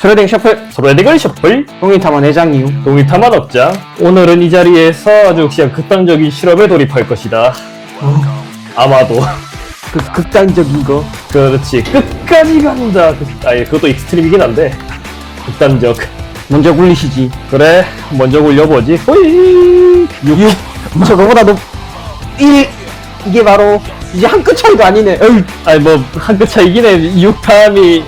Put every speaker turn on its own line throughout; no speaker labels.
슈레딩 셔플
소레딩을 셔플.
동일타만 회장 이후
동일타만 업장. 오늘은 이 자리에서 아주 그냥 극단적인 실험에 돌입할 것이다. 아마도.
그 극단적인 거?
그렇지. 끝까지 간다. 그- 아예 그것도 익스트림이긴 한데. 극단적.
먼저 굴리시지.
그래 먼저 굴려보지. 호이!
6 저거보다 높 1 이게 바로 이제 한 끗 차이도 아니네. 어이.
아니 뭐 한 끗 차이긴 해. 6탐이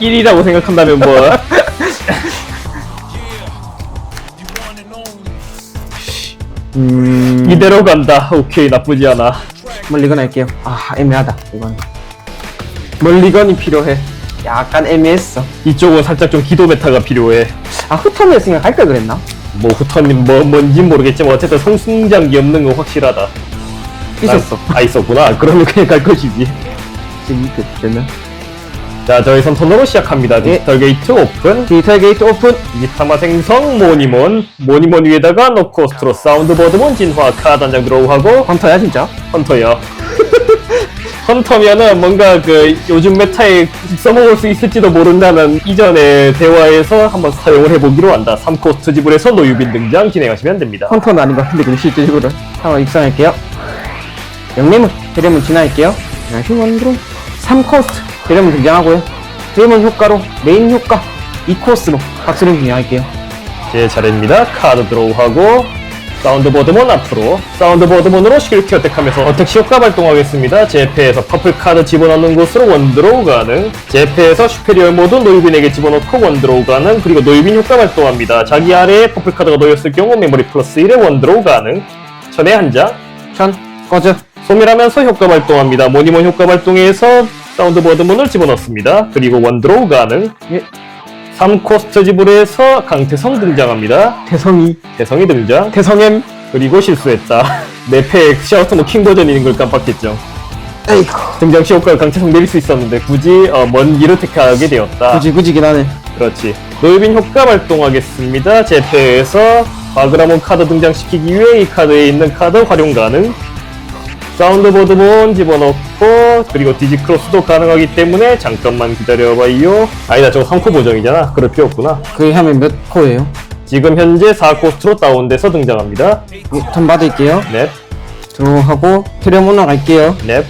1이라고 생각한다면 뭐.
음.
이대로 간다. 오케이 나쁘지 않아.
멀리건 할게요. 아 애매하다 이건. 멀리건이 필요해. 약간 애매했어.
이쪽은 살짝 좀 기도 메타가 필요해.
아 흩어냈으면 갈걸 그랬나?
뭐 후터님 뭐 뭔진 모르겠지만 어쨌든 성승장기 없는 건 확실하다.
있었어.
아, 아 있었구나. 그러면 그냥 갈 것이지.
지금 그때는
자 저희 선 턴으로 시작합니다.
예.
디지털 게이트 오픈.
디지털 게이트 오픈.
이타마 생성 모니몬. 모니몬 위에다가 노코스트로 사운드보드몬 진화 카드 한 장 드로우하고.
헌터야 진짜?
헌터요. 헌터면은 뭔가 그 요즘 메타에 써먹을 수 있을지도 모른다는 이전의 대화에서 한번 사용을 해보기로 한다. 3코스트 지불에서 노유빈 등장 진행하시면 됩니다.
헌터는 아닌 것 같은데 그럼 실질적으로 한번 입성할게요. 영매문 대련문 진화할게요. 자, 휴먼으로 3코스트 대련문 등장하고요 대련문 효과로 메인 효과 2코스로 박수를 진행할게요
제 차례입니다. 카드 드로우하고 사운드보드몬 앞으로 사운드보드몬으로 스킬키 어택하면서 어택시 효과 발동하겠습니다. 제패에서 퍼플 카드 집어넣는 곳으로 원드로우 가능 제패에서 슈페리얼 모드 노유빈에게 집어넣고 원드로우 가능 그리고 노유빈 효과 발동합니다. 자기 아래에 퍼플 카드가 놓였을 경우 메모리 플러스 1에 원드로우 가능 천에 한장
천 꺼져
소멸하면서 효과 발동합니다. 모니몬 효과 발동해서 사운드보드 문을 집어넣습니다. 그리고 원드로우 가능
예.
3코스트 지불에서 강태성 등장합니다.
대성이
대성이 등장.
대성엠
그리고 실수했다. 내패 샤우트모 킹 버전인 걸 깜빡했죠.
에이구
등장 시 효과를 강태성 내릴 수 있었는데 굳이 어, 먼 길을 택하게 되었다.
굳이 굳이긴 하네
그렇지. 노유빈 효과 발동하겠습니다. 제패에서 바그라몬 카드 등장시키기 위해 이 카드에 있는 카드 활용 가능. 사운드보드몬 집어넣고 그리고 디지 크로스도 가능하기 때문에 잠깐만 기다려봐요. 아니다 저거 3코 보정이잖아. 그럴 필요 없구나.
그 하면 몇 코예요?
지금 현재 4코스트로 다운돼서 등장합니다.
예, 턴 받을게요
넵,
들어하고 테레모나 갈게요
넵.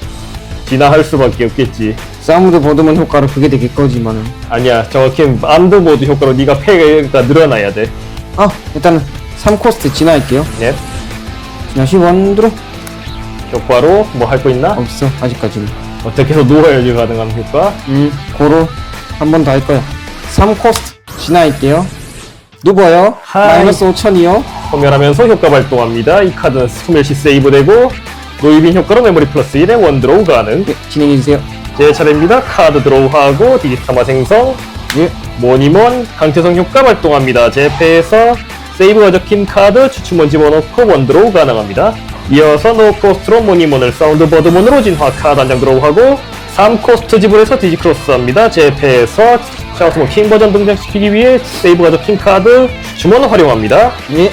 진화할 수밖에 없겠지.
사운드 보드만 효과로 그게 되길 거지만은
아니야 정확히 안드보드 효과로 네가 패가 늘어나야 돼.
아 일단은 3코스트 진화할게요
넵.
진화시 원드로
효과로 뭐 할 거 있나?
없어 아직까지는
어떻게 해서 노화열이 가능한 효과?
음 고로 한 번 더 할 거야 3코스트 진화할게요 누버요
하이.
마이너스 5천이요
소멸하면서 효과 발동합니다. 이 카드는 소멸시 세이브되고 노이빈 효과로 메모리 플러스 1에 원드로우 가능.
예, 진행해주세요
제 차례입니다. 카드 드로우하고 디지타마 생성,
예
모니몬, 강태성 효과 발동합니다. 제 패에서 세이브가 적힌 카드 추춤원 집어넣고 원드로우 가능합니다. 이어서 노코스트로 모니몬을 사운드버드몬으로 진화 카드 한장 드로우하고 3코스트 지불해서 디지크로스 합니다. 제 패에서 샤우스몬 킹 버전 등장시키기 위해 세이브가 적힌 카드 추춤원 활용합니다.
예.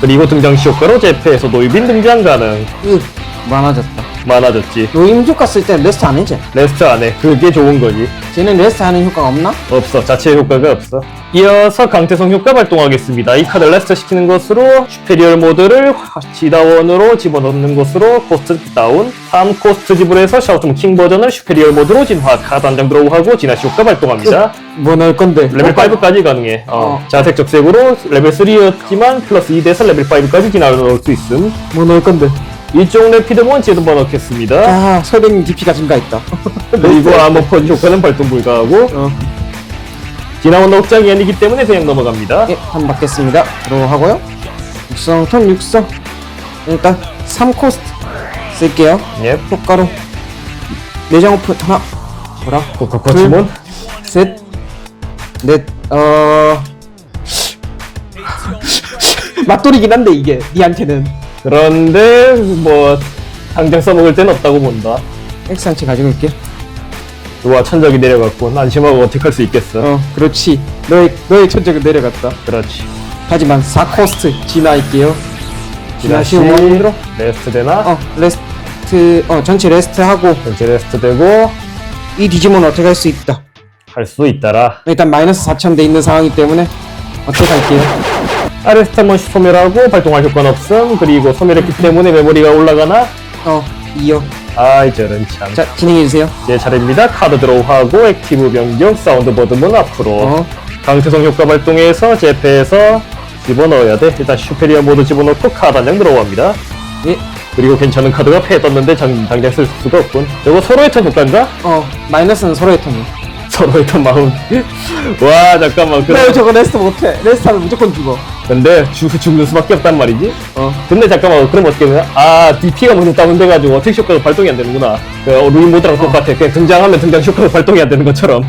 그리고 등장 시 효과로 제 패에서 노이빈 등장 가능.
으 많아졌다
많아졌지.
노임 효과 쓸 때는 레스트 안 해지
레스트 안에 그게 좋은 거지.
쟤는 레스트 하는 효과가 없나?
없어. 자체 효과가 없어. 이어서 강태성 효과 발동하겠습니다. 이 카드 레스트 시키는 것으로 슈페리얼 모드를 지다원으로 집어넣는 것으로 코스트 다운 3코스트 지불해서 샤우트문 킹 버전을 슈페리얼 모드로 진화 카드 한 장 드로우하고 진화시 효과 발동합니다.
뭐 넣을 건데
레벨 5까지 가능해. 어.
어.
자색 적색으로 레벨 3였지만 플러스 2 돼서 레벨 5까지 진화 넣을 수 있음.
뭐 넣을 건데
이쪽 레피드몬 제도번 넣겠습니다.
아 설백님 DP가 증가했다
그리고 아머 펀치 효과는 발동 불가하고
어.
지나온 억장이 아니기 때문에 그냥 넘어갑니다.
예, 한 받겠습니다. 들어가고요. 육성, 턴 육성. 일단 3코스트 쓸게요.
예.
효과로 내장 오픈 하나, 뭐라?
코카코치몬
셋, 넷, 어 맞돌이긴 한데 이게 니한테는
그런데 뭐 당장 써먹을 땐 없다고 본다.
엑스한치 가지고 올게.
우와 천적이 내려갔고 안심하고 어떻게 할수 있겠어.
어, 그렇지. 너의 너의 천적은 내려갔다.
그렇지.
하지만 4코스트 진화할게요.
지나시
원으로.
레스트 되나?
어, 레스트, 어 전체 레스트 하고
전체 레스트 되고
이 디지몬 어떻게 할 수 있다.
할 수 있다라.
일단 마이너스 4천 돼 있는 상황이기 때문에 어떻게 할게요?
아레스타몬 소멸하고 발동할 효과는 없음. 그리고 소멸했기 때문에 메모리가 올라가나?
어, 2요.
아이 저런 참.
자, 진행해주세요.
제 차례입니다. 카드 드로우하고 액티브 변경 사운드 버드문 앞으로
어,
강태성 효과 발동해서 제패에서 집어넣어야 돼. 일단 슈페리어 모드 집어넣고 카드 한 장 들어갑니다.
예,
그리고 괜찮은 카드가 패 떴는데 장, 당장 쓸 수가 없군. 저거 서로의 턴 효과인가?
어, 마이너스는 서로의 턴이.
서로의 턴 마운. 와 잠깐만. 그,
왜 저거 레스트 못해? 레스트 하면 무조건 죽어.
근데 죽, 죽는 수밖에 없단 말이지?
어,
근데 잠깐만 그럼 어떻게 되냐? 아 DP가 먼저 다운돼가지고 어택 효과가 발동이 안 되는구나 그 루인 모드랑 똑같아 그냥 등장하면 등장 효과가 발동이 안 되는 것처럼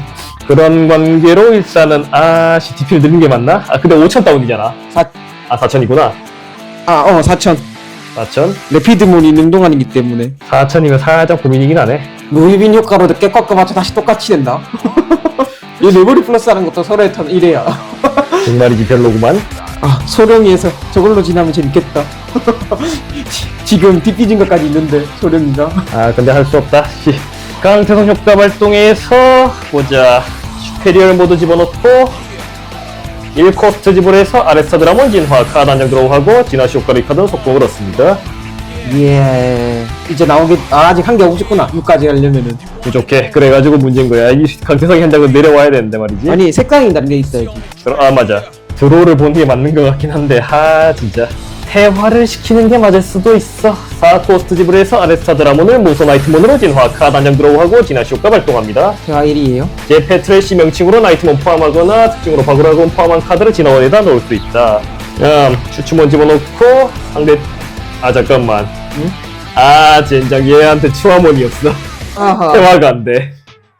그런 관계로 일단은 아 씨 DP를 늘린 게 맞나? 아 근데 5천 다운이잖아
4,
아 4천이구나
아, 어, 4천.
4천?
레피드몬이 능동안이기 때문에.
4천이면 살짝 고민이긴 하네
노이빈 효과로 늦게 꺾어봤자 다시 똑같이 된다. 이 메모리 플러스 하는 것도 서로의 턴 1회야.
정말이지 별로구만
아, 소령이에서 저걸로 지나면 재밌겠다. 지금 디피진 것까지 있는데, 소령이가.
아 근데 할 수 없다 씨. 강태성 효과 발동해서 보자 슈페리얼 모드 집어넣고 1코스트 지불해서 아레스타 드라몬 진화 카드 한장 들어오고 진화시 효과를 카드는 속공을 얻습니다
예. 이제 나오기, 아, 아직 한 개 없었구나. 6까지 하려면은.
부족해. 그래가지고 문제인 거야. 이 강태성 현장은 내려와야 되는데 말이지.
아니, 색상이 다른 게 있어야지.
아 맞아. 드로우를 보는 게 맞는 것 같긴 한데, 하 진짜. 태화를 시키는 게 맞을 수도 있어. 4코스트 지불해서 아레스타 드라몬을 무소 나이트몬으로 진화, 카드 한장 들어오고 진화시 효과 발동합니다.
제가 1위에요.
제페 트래시 명칭으로 나이트몬 포함하거나 특징으로 바그라곤 포함한 카드를 진화원에다 넣을 수 있다. 음, 추추몬 집어넣고 상대 아 잠깐만.
응?
아 젠장 얘한테 추화몬이었어.
아하.
태화가 안 돼.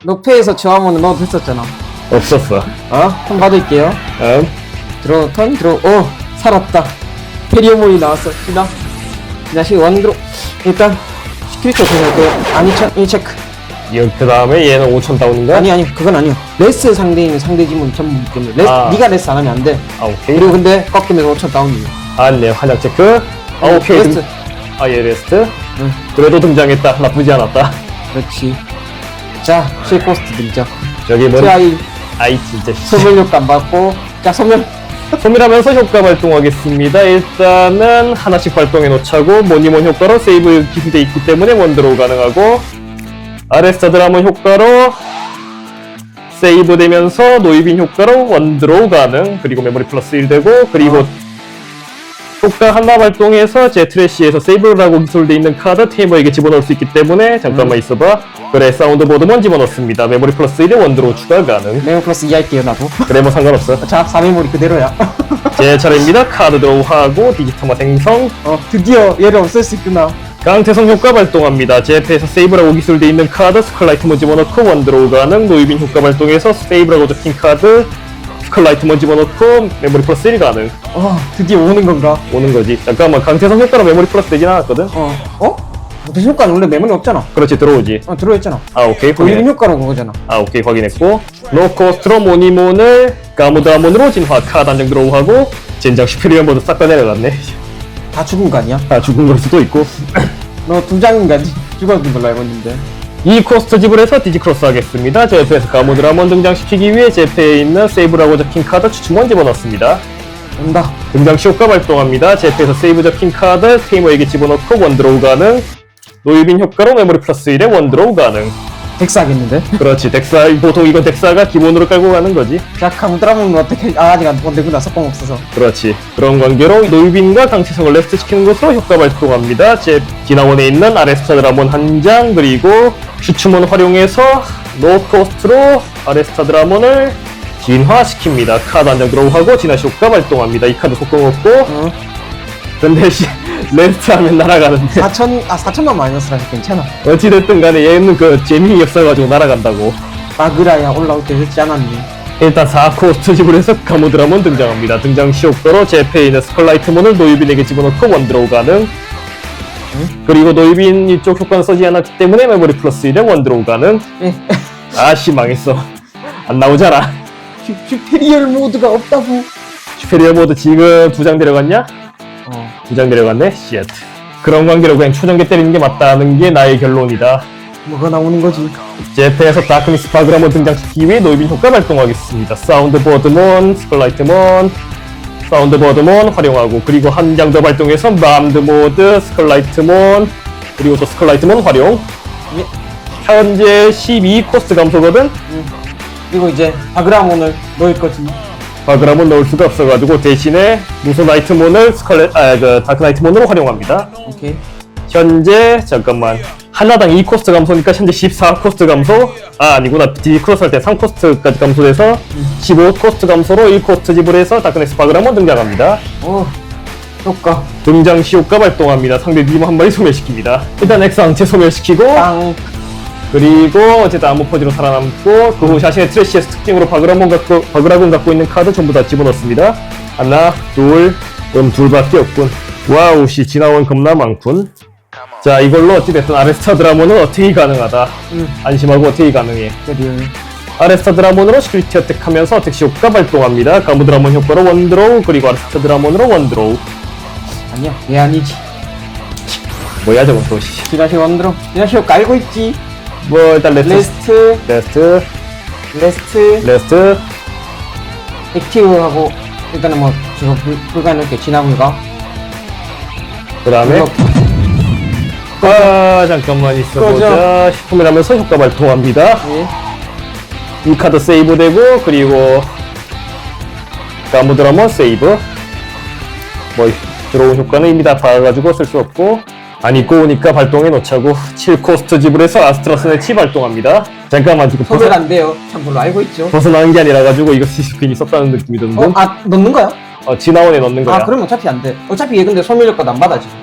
녹패에서 저하모는 넣어도 됐었잖아.
없었어.
어? 턴 받을게요.
음,
들어, 턴 들어, 어, 살았다. 페리오몬이 나왔어. 지나. 지나시 원드로. 일단, 시큐리티 어떻게 할까요? 아니, 천, 이 체크.
이- 그 다음에 얘는 5천 다운인가?
아니, 아니, 그건 아니요. 레스 상대인 상대 지문 전부 묶으면. 레스,
아.
니가 레스 안 하면 안 돼.
아 오케이.
그리고 근데 꺾이면서 5천 다운이에요.
아, 네 화장 체크. 아 오케이.
레스트.
등... 아, 예 레스트.
응,
그래도 등장했다. 나쁘지 않았다.
그렇지. 자, 실코스트 들죠.
저기 뭐?
트라이
아이 진짜. 씨.
소멸 효과 안 받고. 자, 소멸.
소멸하면서 효과 발동하겠습니다. 일단은 하나씩 발동해 놓자고 모니몬 효과로 세이브 기술돼 있기 때문에 원드로우 가능하고 아레스타 드라몬 효과로 세이브 되면서 노이빈 효과로 원드로우 가능 그리고 메모리 플러스 1 되고 그리고
어.
효과 하나 발동해서 제 트래시에서 세이브라고 기술돼 있는 카드 테이머에게 집어넣을 수 있기 때문에 잠깐만 있어봐 그래 사운드 보드만 집어넣습니다 메모리 플러스 1에 원드로우 추가 가능
메모 플러스 2 할게요, 나도.
그래 뭐 상관없어
자, 4메모리 그대로야.
제 차례입니다. 카드 드로우하고 디지터마 생성,
어, 드디어 얘를 없앨 수 있구나.
강태성 효과 발동합니다. 제패에서 세이브라고 기술돼 있는 카드 스컬라이트몬 집어넣고 원드로우 가능, 노이빈 효과 발동해서 세이브라고 적힌 카드 스컬라이트몬 집어넣고 메모리 플러스 1 가능.
어, 드디어 오는 건가?
오는 거지. 잠깐만 강태성 효과로 메모리 플러스 되진 않았거든?
어, 어? 무슨 효과는 원래 메모리 없잖아.
그렇지 들어오지.
어, 들어있잖아.
아 오케이
보이는
확인.
효과로 그거잖아.
아 오케이 확인했고 노코스트로 모니몬을 가무드아몬으로 진화 카드 한장 드로우하고 젠장 슈페리어 모드 싹 다 내려갔네.
다 죽은 거 아니야?
아 죽은 걸 수도 있고.
너 두 장인가 죽었는 걸로 알고 있는데.
이 코스트 지불해서 디지크로스 하겠습니다. 제페에서 가모드를 한번 등장시키기 위해 제페에 있는 세이브라고 적힌 카드 추춤원 집어넣습니다.
온다.
등장 시 효과 발동합니다. 제페에서 세이브 적힌 카드 테이머에게 집어넣고 원드로우 가능. 노이빈 효과로 메모리 플러스 1에 원드로우 가능.
덱스하겠는데?
그렇지. 덱사, 보통 이건 덱사가 기본으로 깔고 가는 거지.
자, 카무드라몬은 어떻게, 아, 아직 안 본데구나. 석공 없어서.
그렇지. 그런 관계로 노이빈과 강치성을 레스트 시키는 것으로 효과 발동합니다. 제 디나원에 있는 아레스타 드라몬 한 장, 그리고 슈츠몬 활용해서 노코스트로 아레스타 드라몬을 진화시킵니다. 카드 한장 드로우하고 진화시 효과 발동합니다. 이 카드 속공 없고,
어?
근데 씨, 레스트 하면 날아가는데.
4천, 아, 4천만 마이너스라서 괜찮아.
어찌됐든 간에 얘는 그 재능이 없어가지고 날아간다고.
마그라야 올라올 때 늦지 않았니?
일단 4코스트 지불해서 가모드라몬 등장합니다. 등장 시 효과로 제페에 있는 스컬라이트몬을 노이빈에게 집어넣고 원드로우 가능. 그리고 노이빈 이쪽 효과는 써지 않았기 때문에 메모리 플러스 1에 원드로우 가능.
예.
아씨 망했어. 안 나오잖아.
슈, 슈페리얼 모드가 없다고.
슈페리어 모드 지금 두 장 데려갔냐?
어.
두 장 데려갔네? 쉣. 그런 관계로 그냥 초전개 때리는 게 맞다는 게 나의 결론이다.
뭐가 나오는 거지?
제페에서 다크니스 바그라몬 등장시키기 위해 노이빈 효과 발동하겠습니다. 사운드 보드몬, 스컬라이트몬, 사운드보드 몬 활용하고 그리고 한장더 발동해서 맘드모드, 스컬라이트 몬 그리고 또 스컬라이트 몬 활용
예.
현재 12 코스트 감소거든?
그리고 이제 바그라몬을 넣을 거지.
바그라몬 넣을 수가 없어가지고 대신에 무소나이트몬을 스컬렛, 아, 그 다크나이트몬으로 활용합니다.
오케이.
현재 잠깐만 하나당 2코스트 감소니까 현재 14코스트 감소. 아 아니구나. 디크로스 할 때 3코스트까지 감소돼서 15코스트 감소로 1코스트 지불해서 다크네스 바그라몬 등장합니다.
오, 효과.
등장 시 효과 발동합니다. 상대 니모 한 마리 소멸시킵니다. 일단 엑스 항체 소멸시키고
빵.
그리고 어쨌든 암호 퍼지로 살아남고 그 후 자신의 트래시에서 특징으로 바그라몬 갖고 바그라곤 갖고 있는 카드 전부 다 집어넣습니다. 하나 둘. 그럼 둘밖에 없군. 와우 씨. 지나온 겁나 많군 자 이걸로 어찌됐든 아레스타 드라몬은 어떻게 가능하다
음,
안심하고 어떻게 가능해. 아레스타 드라몬으로 시큐리티 어택하면서 어택시 효과 발동합니다 가무 드라몬 효과로 원드로우 그리고 아레스타 드라몬으로 원드로우
아니야, 얘 아니지.
뭐야 저건 또 씨.
지라시 원드로. 지라시 알고 있지.
뭐 일단 레스트
레스트,
레스트
레스트, 액티브하고 일단은 뭐 지금 불, 불가능하게 지나물가.
그 다음에 아 잠깐만 있어보자 싶으면 하면서 효과 발동합니다
예.
이 카드 세이브 되고 그리고 가무 드라몬 세이브 뭐 들어온 효과는 이미 다 봐가지고 쓸 수 없고 안 입고 오니까 발동해 놓자고 7코스트 지불해서 아스트라 스네 치 발동합니다 잠깐만 지금
소멸
벗어,
안 돼요. 참고로 알고 있죠.
벗어나는 게 아니라 가지고 이거 시스핀이 썼다는 느낌이 드는데
어, 아, 넣는 거야?
어, 지나온에 넣는 거야
아, 그럼 어차피 안 돼. 어차피 얘 근데 소멸 효과도 안 받아, 지금.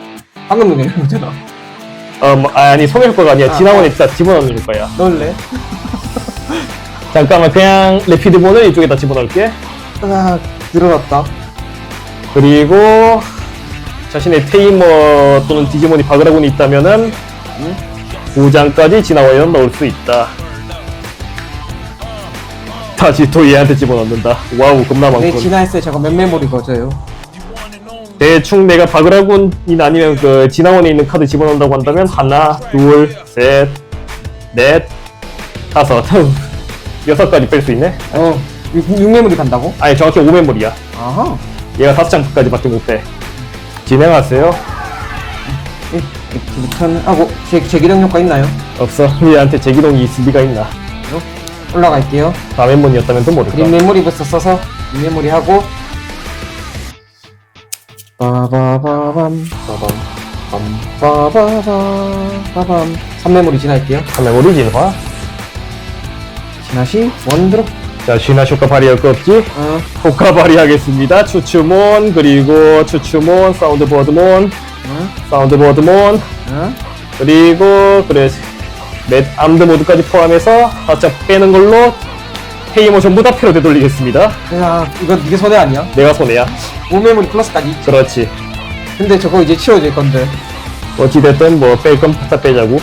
방금 얘기한 거잖아.
어, 뭐, 아니 소멸 효과가 아니라
아,
지나온에 진짜 집어넣는 효과야
넣을래?
잠깐만 그냥 레피드본을 이쪽에다 집어넣을게
아, 늘어났다.
그리고 자신의 테이머 또는 디지몬이 바그라곤이 있다면은
응?
5장까지 지나와야 넣을 수 있다. 다시 또 얘한테 집어넣는다. 와우 겁나
내
많군.
진화했을 때 저거 몇 메모리 거져요?
대충 내가 바그라곤이나 아니면 그 진화원에 있는 카드 집어넣는다고 한다면 하나, 둘, 셋, 넷, 다섯, 여섯 가지 뺄 수 있네.
어, 6, 6메모리 간다고?
아니 정확히 5멤버리야.
아하.
얘가 다섯 장까지밖에 못 빼. 진행하세요.
예, 액티브턴 하고, 제, 제기령 효과 있나요?
없어. 얘한테 제기동이 있을 리가 있나.
올라갈게요.
멤버니었다면 또 모를까.
그린 메모리부터 써서, 이 메모리 하고, 빠바바밤, 빠밤, 빰, 빠바바밤, 빠밤. 3메모리 진할게요.
한 메모리 진화.
진화시, 원드로.
자, 쉬나 효과 발휘할 거 없지?
어,
효과 발휘하겠습니다. 추추몬, 그리고 추추몬, 사운드보드몬,
어,
사운드보드몬,
어.
그리고, 그래, 넷 암드 모드까지 포함해서 살짝 빼는 걸로 테이머 전부 다 패로 되돌리겠습니다.
야, 이거 이게 손해 아니야?
내가 손해야.
5메모리 플러스까지.
그렇지.
근데 저거 이제 치워질 건데.
어찌됐든 뭐 뺄 건 다 빼자고.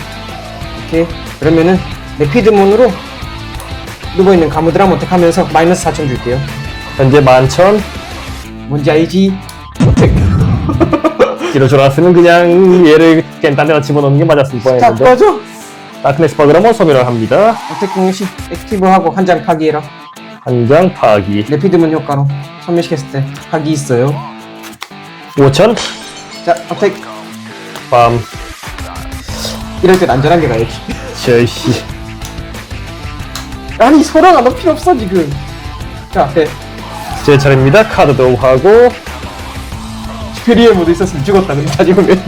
오케이. 그러면은, 레피드몬으로 누워있는 가무드라 모택하면서 마이너스 4천 줄게요.
현재 만천.
뭔지 알지?
뒤로 졸았으면 그냥 얘를 그냥 딴 데다 집어넣는 게 맞았을
자,
뻔했는데.
꺼져!
다크네스 버그라모 소멸을 합니다.
어택 공시 액티브하고 한 장 파기해라.
한 장 파기.
레피드몬 효과로 소멸시켰을 때 파기 있어요.
5천.
자, 어택.
밤.
이럴 땐 안전하게 가야지.
저씨.
아니, 소랑아, 너 필요 없어, 지금. 자, 네.
제 차례입니다. 카드 드로우하고
슈페리에 모드 있었으면 죽었다, 근데 다 죽으면.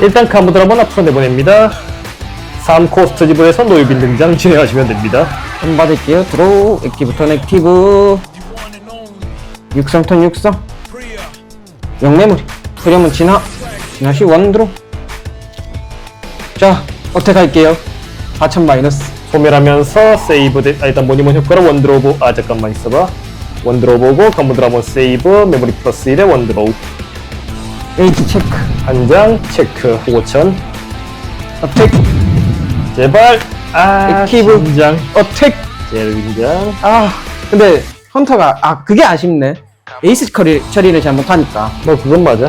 일단 카무드 한번 앞으로 내보냅니다. 3코스트 지불해서 노유빈 등장 진행하시면 됩니다.
한 받을게요. 드로우, 액티브턴 액티브. 육성턴 육성. 영매물. 흐름은 진화. 진화시 원드로. 자, 어택 할게요. 4천 마이너스.
소멸하면서 세이브 데, 아, 일단 모니몬 효과로 원드로우 아 잠깐만 있어봐. 원드로우 보고 카무드 한번 세이브 메모리 플러스 1에 원드로우
에이지 체크.
한 장 체크 5천
어택.
제발 아
액티브.
긴장
어택.
제일 긴장
아, 근데 헌터가 아 그게 아쉽네. 에이스 처리, 처리를 잘 못하니까.
뭐 그건 맞아